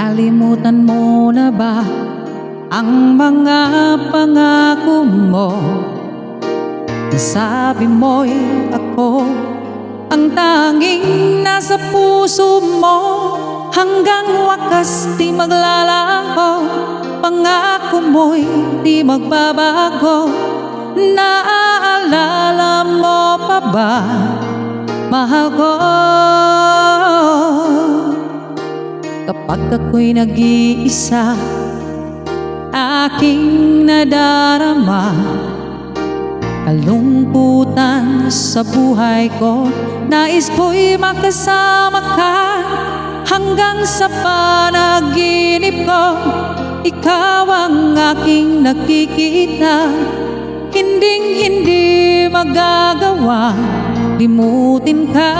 Nalimutan mo na ba ang mga pangako mo? Sabi mo'y ako ang tanging nasa puso mo Hanggang wakas di maglalaho Pangako mo'y di magbabago Naaalala mo pa ba? Mahal ko Kapag ako'y nag-iisa Aking nadarama. Kalungkutan sa buhay ko Nais ko'y makasama ka. Hanggang sa panaginip ko Ikaw ang aking nakikita. Hinding hindi magagawa Limutin ka.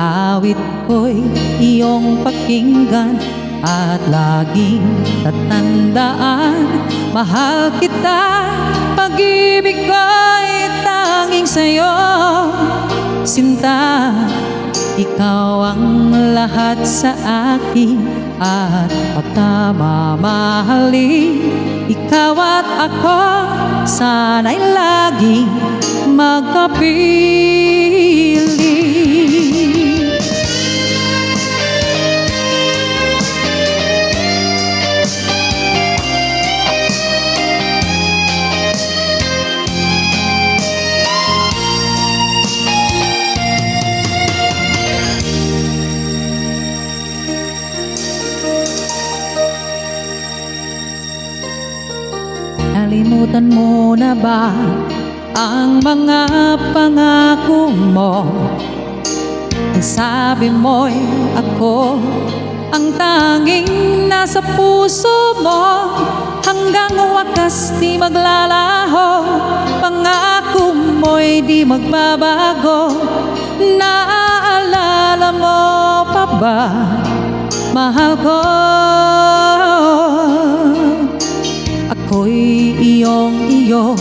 Awit ko'y iyong pakinggan At laging tatandaan. Mahal kita Pag-ibig ko'y tanging sa'yo. Sinta Ikaw ang lahat sa akin At pagkamamahalin. Ikaw at ako Sana'y laging magkapiling Nalimutan mo na ba ang mga pangako mo? Ang sabi mo'y ako ang tanging nasa puso mo Hanggang wakas di maglalaho Pangako mo'y di magbabago Naaalala mo pa ba? Mahal ko Ako'y iyong iyo.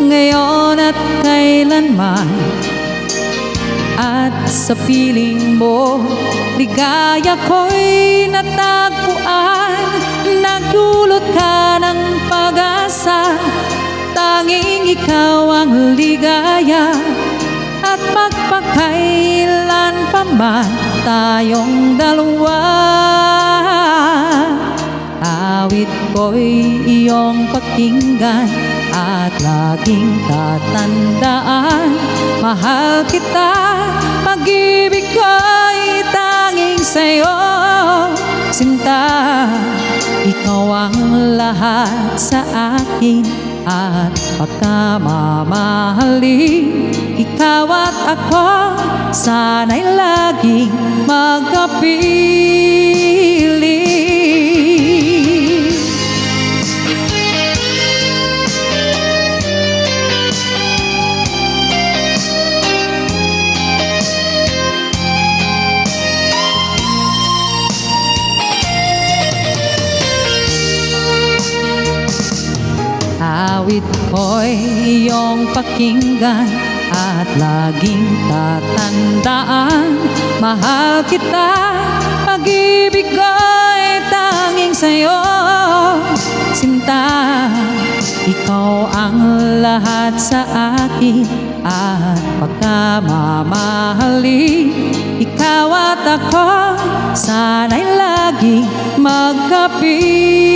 Ngayon at kailanman At sa piling mo Ligaya ko'y natagpuan. Nagdulot ka ng pag-asa Tanging ikaw ang ligaya. At magpakailan pa man Tayong dalawa Awit ko'y iyong pakinggan At laging tatandaan. Mahal kita Pag-ibig ko'y tanging sa'yo. Sinta Ikaw ang lahat sa akin At pagkamamahalin. Ikaw at ako Sana'y laging magkapiling Ko'y iyong pakinggan At laging tatandaan Mahal kita Pag-ibig ko'y tanging sa'yo. Sinta Ikaw ang lahat sa akin At pagkamamahalin Ikaw at ako Sana'y laging magkapiling